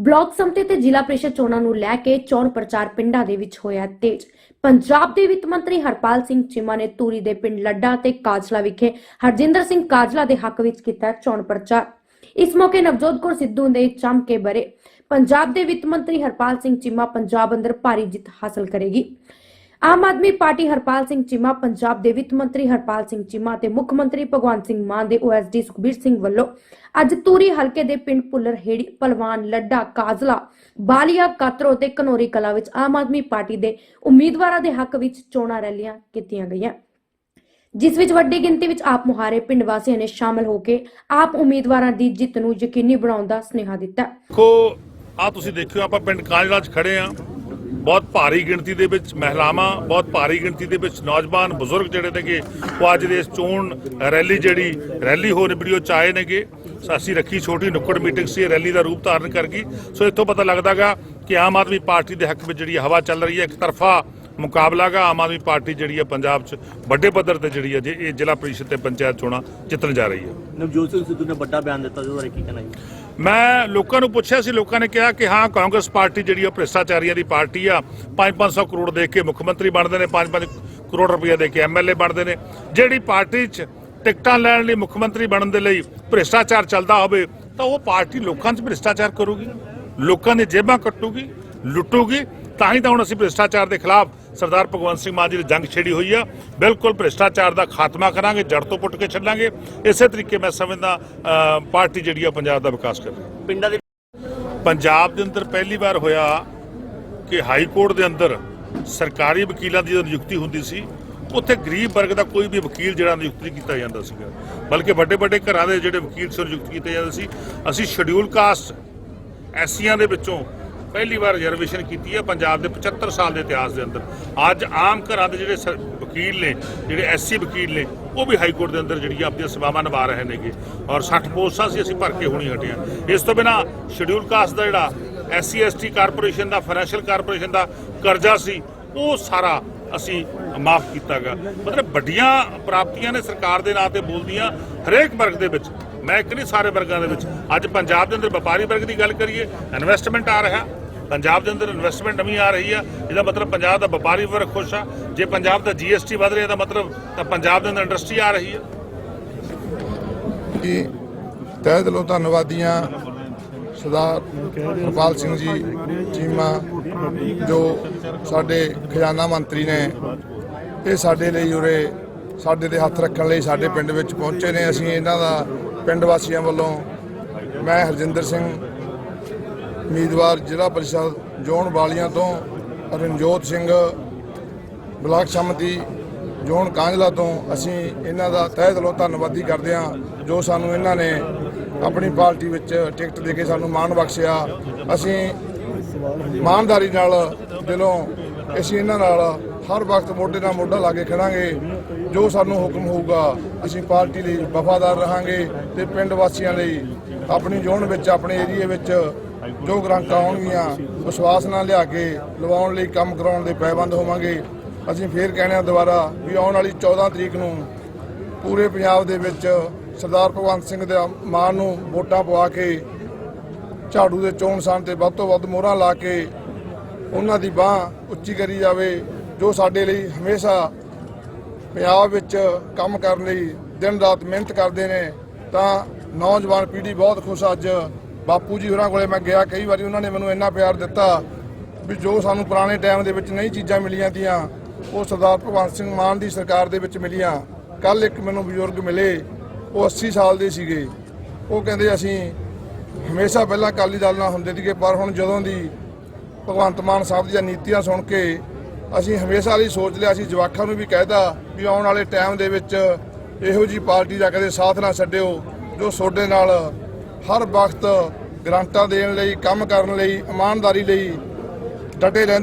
Block ਸੰਮਤੀ ਤੇ ਜ਼ਿਲ੍ਹਾ ਪ੍ਰੀਸ਼ਦ ਚੋਣਾਂ ਨੂੰ ਲੈ ਕੇ ਚੋਣ ਪ੍ਰਚਾਰ ਪਿੰਡਾਂ ਦੇ ਵਿੱਚ ਹੋਇਆ ਤੇਜ਼। ਪੰਜਾਬ ਦੇ ਵਿੱਤ ਮੰਤਰੀ ਹਰਪਾਲ ਸਿੰਘ ਚੀਮਾ ਨੇ ਤੂਰੀ ਦੇ ਪਿੰਡ ਲੱਡਾ ਤੇ ਕਾਜਲਾ ਵਿਖੇ ਹਰਜਿੰਦਰ ਸਿੰਘ ਕਾਜਲਾ ਦੇ ਹੱਕ ਵਿੱਚ ਕੀਤਾ ਚੋਣ ਪ੍ਰਚਾਰ। ਇਸ ਮੌਕੇ ਨਵਜੋਤ ਕੌਰ ਸਿੱਧੂ ਨੇ ਚਮਕੇ ਬਰੇ। ਪੰਜਾਬ ਦੇ ਵਿੱਤ ਮੰਤਰੀ ਹਰਪਾਲ ਸਿੰਘ ਚੀਮਾ ਪੰਜਾਬ ਅੰਦਰ ਭਾਰੀ ਜਿੱਤ ਹਾਸਲ ਕਰੇਗੀ। ਆਮ ਆਦਮੀ ਪਾਰਟੀ ਹਰਪਾਲ ਸਿੰਘ ਚੀਮਾ, ਪੰਜਾਬ ਦੇ ਵਿੱਤ ਮੰਤਰੀ ਹਰਪਾਲ ਸਿੰਘ ਚੀਮਾ ਤੇ ਮੁੱਖ ਮੰਤਰੀ ਭਗਵੰਤ ਸਿੰਘ ਮਾਨ ਦੇ ਓਐਸਡੀ ਸੁਖਬੀਰ ਸਿੰਘ ਵੱਲੋਂ ਅੱਜ ਤੂਰੀ ਹਲਕੇ ਦੇ ਪਿੰਡ ਪੁੱਲਰ ਹੇੜੀ ਪਹਿਲਵਾਨ ਲੱਡਾ, ਕਾਜ਼ਲਾ, ਬਾਲੀਆ, ਕਾਤਰੋ ਤੇ ਕਨੋਰੀ ਕਲਾ ਵਿੱਚ ਆਮ ਆਦਮੀ ਪਾਰਟੀ ਦੇ ਉਮੀਦਵਾਰਾਂ ਦੇ ਹੱਕ ਵਿੱਚ ਚੋਣਾਂ ਰੈਲੀਆਂ ਕੀਤੀਆਂ ਗਈਆਂ। ਜਿਸ ਵਿੱਚ ਵੱਡੀ ਗਿਣਤੀ ਵਿੱਚ ਆਪ ਮੁਹਾਰੇ ਪਿੰਡ ਵਾਸੀਆਂ ਨੇ ਸ਼ਾਮਲ ਹੋ ਕੇ ਆਪ ਉਮੀਦਵਾਰਾਂ ਦੀ ਜਿੱਤ ਨੂੰ ਯਕੀਨੀ ਬਣਾਉਣ ਦਾ ਸੁਨੇਹਾ ਦਿੱਤਾ। ਦੇਖੋ ਆ ਤੁਸੀਂ ਦੇਖਿਓ, ਆਪਾਂ ਪਿੰਡ ਕਾਂਜਲਾ ਖੜੇ ਆ ਬਹੁਤ ਭਾਰੀ ਗਿਣਤੀ ਦੇ ਵਿੱਚ ਮਹਿਲਾਵਾਂ, ਬਹੁਤ ਭਾਰੀ ਗਿਣਤੀ ਦੇ ਵਿੱਚ ਨੌਜਵਾਨ ਬਜ਼ੁਰਗ ਜਿਹੜੇ ਨੇਗੇ, ਉਹ ਅੱਜ ਦੇ ਇਸ ਚੋਣ ਰੈਲੀ ਜਿਹੜੀ, ਰੈਲੀ ਹੋ ਰਹੀ ਉਹ ਚ ਆਏ ਨੇਗੇ। ਸੋ ਅਸੀਂ ਰੱਖੀ ਛੋਟੀ ਨੁੱਕੜ ਮੀਟਿੰਗ ਸੀ, ਇਹ ਰੈਲੀ ਦਾ ਰੂਪ ਧਾਰਨ ਕਰ ਗਈ ਸੋ ਇੱਥੋਂ ਪਤਾ ਲੱਗਦਾਗਾ ਕਿ ਆਮ ਆਦਮੀ ਪਾਰਟੀ ਦੇ ਹੱਕ ਵਿੱਚ ਜਿਹੜੀ ਹਵਾ ਚੱਲ ਰਹੀ ਹੈ, ਇੱਕ ਤਰਫਾ ਮੁਕਾਬਲਾ ਗਾ ਆਮ ਆਦਮੀ ਪਾਰਟੀ ਜਿਹੜੀ ਹੈ ਪੰਜਾਬ 'ਚ ਵੱਡੇ ਪੱਧਰ ਤੇ ਜਿਹੜੀ ਹੈ ਜੇ ਇਹ ਜ਼ਿਲ੍ਹਾ ਪ੍ਰੀਸ਼ਦ ਤੇ ਪੰਚਾਇਤ ਚੋਣਾਂ ਜਿੱਤਣ ਜਾ ਰਹੀ ਹੈ। ਨਵਜੋਤ ਸਿੰਘ ਸਿੱਧੂ ਨੇ ਵੱਡਾ ਬਿਆਨ ਦਿੱਤਾ ਜਿਹਦੇ ਬਾਰੇ ਕੀ ਕਹਿਣਾ ਜੀ? ਮੈਂ ਲੋਕਾਂ ਨੂੰ ਪੁੱਛਿਆ ਸੀ ਲੋਕਾਂ ਨੇ ਕਿਹਾ ਕਿ ਹਾਂ ਕਾਂਗਰਸ ਪਾਰਟੀ ਜਿਹੜੀ ਆ ਭ੍ਰਿਸ਼ਟਾਚਾਰੀਆਂ ਦੀ ਪਾਰਟੀ ਆ। 5-500 ਕਰੋੜ ਦੇ ਕੇ ਮੁੱਖ ਮੰਤਰੀ ਬਣਦੇ ਨੇ 5-5 ਕਰੋੜ ਰੁਪਏ ਦੇ ਕੇ ਐਮਐਲਏ ਬਣਦੇ ਨੇ। ਜਿਹੜੀ ਪਾਰਟੀ 'ਚ ਟਿਕਟਾਂ ਲੈਣ ਲਈ ਮੁੱਖ ਮੰਤਰੀ ਬਣਨ ਦੇ ਲਈ ਭ੍ਰਿਸ਼ਟਾਚਾਰ ਚੱਲਦਾ ਹੋਵੇ ਤਾਂ ਉਹ ਪਾਰਟੀ ਲੋਕਾਂ 'ਚ ਭ੍ਰਿਸ਼ਟਾਚਾਰ ਕਰੂਗੀ। ਲੋਕਾਂ ਦੀ ਜੇਬਾਂ ਕੱਟੂਗੀ ਲੁੱਟੂਗੀ ਤਾਂ ਹੀ ਤਾਂ ਹੁਣ ਅਸੀਂ ਭ੍ਰਿਸ਼ਟਾਚਾਰ ਦੇ ਖਿਲਾਫ ਸਰਦਾਰ ਭਗਵੰਤ ਸਿੰਘ ਮਾਨ ਜੀ ਦੀ ਜੰਗ ਛੇੜੀ ਹੋਈ ਆ। ਬਿਲਕੁਲ ਭ੍ਰਿਸ਼ਟਾਚਾਰ ਦਾ ਖਾਤਮਾ ਕਰਾਂਗੇ ਜੜ ਤੋਂ ਪੁੱਟ ਕੇ ਛੱਡਾਂਗੇ। ਇਸੇ ਤਰੀਕੇ ਮੈਂ ਸਮਝਦਾ ਪਾਰਟੀ ਜਿਹੜੀ ਆ ਪੰਜਾਬ ਦਾ ਵਿਕਾਸ ਕਰ ਰਹੀ ਪਿੰਡਾਂ ਦੇ ਪੰਜਾਬ ਦੇ ਅੰਦਰ ਪਹਿਲੀ ਵਾਰ ਹੋਇਆ ਕਿ ਹਾਈ ਕੋਰਟ ਦੇ ਅੰਦਰ ਸਰਕਾਰੀ ਵਕੀਲਾਂ ਦੀ ਜਦੋਂ ਨਿਯੁਕਤੀ ਹੁੰਦੀ ਸੀ ਉੱਥੇ ਗਰੀਬ ਵਰਗ ਦਾ ਕੋਈ ਵੀ ਵਕੀਲ ਜਿਹੜਾ ਨਿਯੁਕਤ ਨਹੀਂ ਕੀਤਾ ਜਾਂਦਾ ਸੀਗਾ। ਬਲਕਿ ਵੱਡੇ ਵੱਡੇ ਘਰਾਂ ਦੇ ਜਿਹੜੇ ਵਕੀਲ ਸੀ ਉਹ ਨਿਯੁਕਤ ਕੀਤੇ ਜਾਂਦੇ ਸੀ। ਅਸੀਂ ਸ਼ਡਿਊਲ ਕਾਸਟ ਐਸੀਆਂ ਦੇ ਵਿੱਚੋਂ ਪਹਿਲੀ ਵਾਰ ਰਿਜ਼ਰਵੇਸ਼ਨ ਕੀਤੀ ਹੈ ਪੰਜਾਬ ਦੇ 75 ਸਾਲ ਦੇ ਇਤਿਹਾਸ ਦੇ ਅੰਦਰ। ਅੱਜ ਆਮ ਘਰਾਂ ਦੇ ਜਿਹੜੇ ਸਰ- ਵਕੀਲ ਨੇ, ਜਿਹੜੇ ਐਸਸੀ ਵਕੀਲ ਨੇ, ਉਹ ਵੀ ਹਾਈ ਕੋਰਟ ਦੇ ਅੰਦਰ ਜਿਹੜੀਆਂ ਆਪਣੀਆਂ ਸੇਵਾਵਾਂ ਨਿਭਾ ਰਹੇ ਨੇਗੇ ਔਰ 60 ਪੋਸਟਾਂ ਸੀ ਅਸੀਂ ਭਰ ਕੇ ਹੋਣੀ ਹਟਿਆ। ਇਸ ਤੋਂ ਬਿਨਾ ਸ਼ਡਿਊਲ ਕਾਸਟ ਦਾ ਜਿਹੜਾ ਐਸਸੀ ਐਸਟੀ ਕਾਰਪੋਰੇਸ਼ਨ ਦਾ ਫਾਈਨੈਂਸ਼ੀਅਲ ਕਾਰਪੋਰੇਸ਼ਨ ਦਾ ਕਰਜ਼ਾ ਸੀ, ਉਹ ਸਾਰਾ ਅਸੀਂ ਮਾਫ ਕੀਤਾਗਾ। ਮਤਲਬ ਵੱਡੀਆਂ ਪ੍ਰਾਪਤੀਆਂ ਨੇ ਸਰਕਾਰ ਦੇ ਨਾਂ ਤੇ ਬੋਲਦੀਆਂ ਹਰੇਕ ਵਰਗ ਦੇ ਵਿੱਚ। ਮੈਂ ਇੱਕ ਨਹੀਂ ਸਾਰੇ ਵਰਗਾਂ ਦੇ ਵਿੱਚ। ਅੱਜ ਪੰਜਾਬ ਦੇ ਅੰਦਰ ਵਪਾਰੀ ਵਰਗ ਦੀ ਗੱਲ ਕਰੀਏ ਇਨਵੈਸਟਮੈਂਟ ਆ ਰਿਹਾ। ਪੰਜਾਬ ਦੇ ਅੰਦਰ ਇਨਵੈਸਟਮੈਂਟ ਨਵੀਂ ਆ ਰਹੀ ਆ, ਇਹਦਾ ਮਤਲਬ ਪੰਜਾਬ ਦਾ ਵਪਾਰੀ ਵਰਗ ਖੁਸ਼ ਆ। ਜੇ ਪੰਜਾਬ ਦਾ ਜੀਐਸਟੀ ਵਧ ਰਿਹਾ, ਇਹਦਾ ਮਤਲਬ ਤਾਂ ਪੰਜਾਬ ਦੇ ਅੰਦਰ ਇੰਡਸਟਰੀ ਆ ਰਹੀ ਆ। ਜੀ, ਤਹਿ ਦਿਲੋਂ ਧੰਨਵਾਦੀਆਂ ਸਰਦਾਰ ਹਰਪਾਲ ਸਿੰਘ ਜੀ, ਚੀਮਾ, ਜੋ ਸਾਡੇ ਖਜ਼ਾਨਾ ਮੰਤਰੀ ਨੇ, ਇਹ ਸਾਡੇ ਲਈ ਉਰੇ ਸਾਡੇ ਦੇ ਹੱਥ ਰੱਖਣ ਲਈ ਸਾਡੇ ਪਿੰਡ ਵਿੱਚ ਪਹੁੰਚੇ ਨੇ। ਅਸੀਂ ਇਹਨਾਂ ਦਾ ਪਿੰਡ ਵਾਸੀਆਂ ਵੱਲੋਂ ਮੈਂ ਹਰਜਿੰਦਰ ਸਿੰਘ ਉਮੀਦਵਾਰ ਜ਼ਿਲ੍ਹਾ ਪਰਿਸ਼ਦ ਜੋਨ ਵਾਲੀਆਂ ਤੋਂ ਰਣਜੋਤ ਸਿੰਘ, ਬਲਾਕ ਸੰਮਤੀ ਜੋਨ ਕਾਂਝਲਾ ਤੋਂ ਅਸੀਂ ਇਹਨਾਂ ਦਾ ਤਹਿ ਦਿਲੋਂ ਧੰਨਵਾਦੀ ਕਰਦੇ ਹਾਂ, ਜੋ ਸਾਨੂੰ ਇਹਨਾਂ ਨੇ ਆਪਣੀ ਪਾਰਟੀ ਵਿੱਚ ਟਿਕਟ ਦੇ ਕੇ ਸਾਨੂੰ ਮਾਣ ਬਖਸ਼ਿਆ। ਅਸੀਂ ਇਮਾਨਦਾਰੀ ਨਾਲ ਦਿਲੋਂ ਅਸੀਂ ਇਹਨਾਂ ਨਾਲ ਹਰ ਵਕਤ ਮੋਢੇ ਨਾਲ ਮੋਢਾ ਲਾ ਕੇ ਖੜਾਂਗੇ। ਜੋ ਸਾਨੂੰ ਹੁਕਮ ਹੋਊਗਾ, ਅਸੀਂ ਪਾਰਟੀ ਲਈ ਵਫਾਦਾਰ ਰਹਾਂਗੇ ਤੇ ਪਿੰਡ ਵਾਸੀਆਂ ਲਈ ਆਪਣੀ ਜ਼ੋਨ ਵਿੱਚ, ਆਪਣੇ ਏਰੀਏ ਵਿੱਚ ਜੋ ਗ੍ਰਾਂਟਾਂ ਆਉਣਗੀਆਂ ਵਿਸ਼ਵਾਸ ਨਾਲ ਲਿਆ ਕੇ ਲਵਾਉਣ ਲਈ ਕੰਮ ਕਰਾਉਣ ਦੇ ਪੈਬੰਦ ਹੋਵਾਂਗੇ। ਅਸੀਂ ਫੇਰ ਕਹਿੰਦੇ ਹਾਂ ਦੁਬਾਰਾ ਵੀ ਆਉਣ ਵਾਲੀ 14 ਤਰੀਕ ਨੂੰ ਪੂਰੇ ਪੰਜਾਬ ਦੇ ਵਿੱਚ ਸਰਦਾਰ ਭਗਵੰਤ ਸਿੰਘ ਦੇ ਮਾਨ ਨੂੰ ਵੋਟਾਂ ਪਵਾ ਕੇ ਝਾੜੂ ਦੇ ਚੋਣ ਸਾਨ ਤੇ ਵੱਧ ਤੋਂ ਵੱਧ ਮੋਹਰਾਂ ਲਾ ਕੇ ਉਹਨਾਂ ਦੀ ਬਾਹ ਉੱਚੀ ਕਰੀ ਜਾਵੇ, ਜੋ ਸਾਡੇ ਲਈ ਹਮੇਸ਼ਾ ਪੰਜਾਬ ਵਿੱਚ ਕੰਮ ਕਰਨ ਲਈ ਦਿਨ ਰਾਤ ਮਿਹਨਤ ਕਰਦੇ ਨੇ, ਤਾਂ ਨੌਜਵਾਨ ਪੀੜ੍ਹੀ ਬਹੁਤ ਖੁਸ਼ ਅੱਜ। ਬਾਪੂ ਜੀ ਹੋਰਾਂ ਕੋਲੇ ਮੈਂ ਗਿਆ, ਕਈ ਵਾਰੀ ਉਹਨਾਂ ਨੇ ਮੈਨੂੰ ਇੰਨਾ ਪਿਆਰ ਦਿੱਤਾ ਵੀ ਜੋ ਸਾਨੂੰ ਪੁਰਾਣੇ ਟਾਈਮ ਦੇ ਵਿੱਚ ਨਹੀਂ ਚੀਜ਼ਾਂ ਮਿਲੀਆਂ ਤੀਆਂ, ਉਹ ਸਰਦਾਰ ਭਗਵੰਤ ਸਿੰਘ ਮਾਨ ਦੀ ਸਰਕਾਰ ਦੇ ਵਿੱਚ ਮਿਲੀਆਂ। ਕੱਲ ਇੱਕ ਮੈਨੂੰ ਬਜ਼ੁਰਗ ਮਿਲੇ, ਉਹ 80 ਸਾਲ ਦੇ ਸੀਗੇ। ਉਹ ਕਹਿੰਦੇ ਅਸੀਂ ਹਮੇਸ਼ਾ ਪਹਿਲਾਂ ਅਕਾਲੀ ਦਲ ਨਾਲ ਹੁੰਦੇ ਸੀਗੇ, ਪਰ ਹੁਣ ਜਦੋਂ ਦੀ ਭਗਵੰਤ ਮਾਨ ਸਾਹਿਬ ਦੀਆਂ ਨੀਤੀਆਂ ਸੁਣ ਕੇ ਅਸੀਂ ਹਮੇਸ਼ਾ ਲਈ ਸੋਚ ਲਿਆ, ਅਸੀਂ ਜਵਾਕਾਂ ਨੂੰ ਵੀ ਕਹਿਦਾ ਵੀ ਆਉਣ ਵਾਲੇ ਟਾਈਮ ਦੇ ਵਿੱਚ ਇਹੋ ਜੀ ਪਾਰਟੀ ਦਾ ਕਦੇ ਸਾਥ ਨਾ ਛੱਡਿਓ, ਜੋ ਤੁਹਾਡੇ ਨਾਲ ਹਰ ਵਕਤ ਗਰੰਟਾਂ ਦੇਣ ਲਈ ਕੰਮ ਕਰਨ ਲਈ ਇਮਾਨਦਾਰੀ ਲਈ ਡਟੇ ਰਹਿੰਦੇ